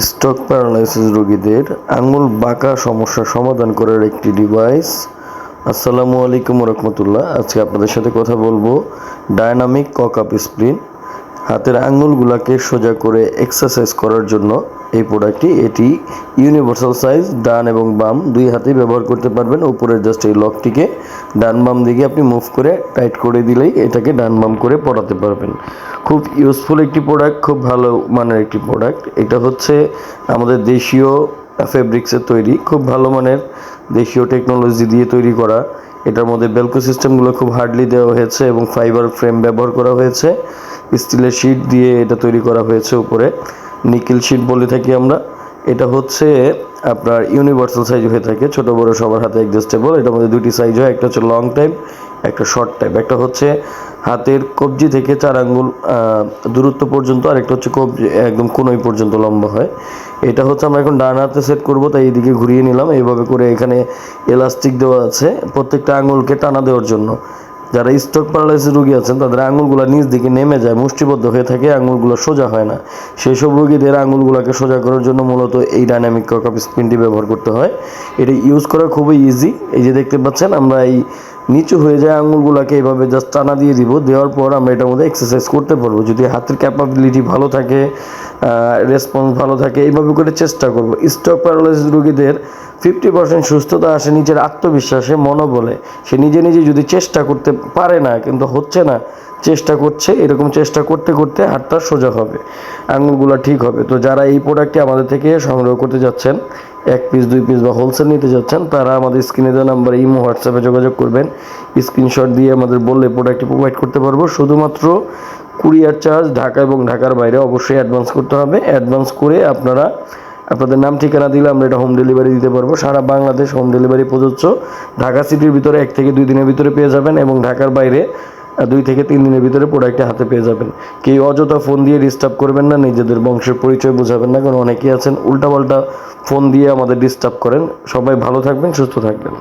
Stroke paralysis রোগীদের আঙুল বাঁকা সমস্যা সমাধান করার একটি ডিভাইস আসসালামু আলাইকুম রহমতুল্লাহ। আজকে আপনাদের সাথে কথা বলব। ডায়নামিক ককআপ স্প্রিন হাতের আঙুলগুলোকে সোজা করে এক্সারসাইজ করার জন্য এই প্রোডাক্টটি এটি ইউনিভার্সাল সাইজ ডান এবং বাম দুই হাতেই ব্যবহার করতে পারবেন। উপরের জাস্ট এই লকটিকে ডান বাম দিকে আপনি মুভ করে টাইট করে দিলেই এটাকে ডান বাম করে পড়াতে পারবেন। খুব ইউজফুল একটি প্রোডাক্ট খুব ভালো মানের একটি প্রোডাক্ট এটা হচ্ছে আমাদের দেশীয় ফেব্রিক্সের তৈরি, খুব ভালো মানের দেশীয় টেকনোলজি দিয়ে তৈরি করা। এটার মধ্যে বেলকো সিস্টেমগুলো খুব হার্ডলি দেওয়া হয়েছে এবং ফাইবার ফ্রেম ব্যবহার করা হয়েছে। স্টিলের শিট দিয়ে এটা তৈরি করা হয়েছে উপরে। নিকেল শিট বলে থাকি আমরা। এটা হচ্ছে আপনার ইউনিভার্সাল সাইজ হয়ে থাকে। ছোট, বড় সবার হাতে অ্যাডজাস্টেবল এটার মধ্যে দুটি সাইজ হয়, একটা হচ্ছে লং টাইপ একটা শর্ট টাইপ একটা হচ্ছে হাতের কবজি থেকে চার আঙ্গুল দূরত্ব পর্যন্ত, আর একটা হচ্ছে কবজি, একদম কোনোই পর্যন্ত লম্বা হয়। এটা হচ্ছে আমরা এখন ডান হাতে সেট করব, তাই এইদিকে ঘুরিয়ে নিলাম। এইভাবে করে এখানে এলাস্টিক দেওয়া আছে প্রত্যেকটা আঙুলকে টানা দেওয়ার জন্য। যারা স্ট্রোক প্যারালাইসিস রোগী আছেন, তাদের আঙুলগুলো নিচ দিকে নেমে যায়, মুষ্টিবদ্ধ হয়ে থাকে, আঙুলগুলো সোজা হয় না। সেই সব রোগীদের আঙুলগুলোকে সোজা করার জন্য মূলত এই ডাইনামিক ককাপ স্পিনটি ব্যবহার করতে হয়। এটা ইউজ করা খুবই ইজি এই যে দেখতে পাচ্ছেন, আমরা এই নিচু হয়ে যায় আঙুলগুলোকে এইভাবে জাস্ট টানা দিয়ে দিব। দেওয়ার পর আমরা এটার মধ্যে এক্সারসাইজ করতে পারব। যদি হাতের ক্যাপাবিলিটি ভালো থাকে রেসপন্স ভালো থাকে, এইভাবে করে চেষ্টা করব। স্ট্রোক প্যারালাইসিস রোগীদের ফিফটি পার্সেন্ট সুস্থতা আসে নিজের আত্মবিশ্বাসে মনোবলে সে নিজে নিজে যদি চেষ্টা করতে পারে না, কিন্তু হচ্ছে না, চেষ্টা করছে, এরকম চেষ্টা করতে করতে হাতটা সোজা হবে আঙুলগুলো ঠিক হবে। তো যারা এই প্রোডাক্টটি আমাদের থেকে সংগ্রহ করতে যাচ্ছেন, এক পিস দুই পিস বা হোলসেল নিতে যাচ্ছেন, তারা আমাদের স্ক্রিনে দেওয়া নাম্বারে ইমো, হোয়াটসঅ্যাপে যোগাযোগ করবেন। স্ক্রিনশট দিয়ে আমাদের বললে প্রোডাক্টটি প্রোভাইড করতে পারব। শুধুমাত্র কুরিয়ার চার্জ ঢাকা এবং ঢাকার বাইরে অবশ্যই অ্যাডভান্স করতে হবে। অ্যাডভান্স করে আপনারা আপনাদের নাম ঠিকানা দিলে আমরা এটা হোম ডেলিভারি দিতে পারব। সারা বাংলাদেশ হোম ডেলিভারি প্রযোজ্য। ঢাকা সিটির ভিতরে এক থেকে দুই দিনের ভিতরে পেয়ে যাবেন এবং ঢাকার বাইরে দুই থেকে তিন দিনের ভিতরে প্রোডাক্টটা হাতে পেয়ে যাবেন। কেউ অযথা ফোন দিয়ে ডিস্টার্ব করবেন না, নিজেদের বংশের পরিচয় বোঝাবেন না, কারণ অনেকেই আছেন, উল্টাপাল্টা ফোন দিয়ে আমাদের ডিস্টার্ব করেন। সবাই ভালো থাকবেন, সুস্থ থাকবেন।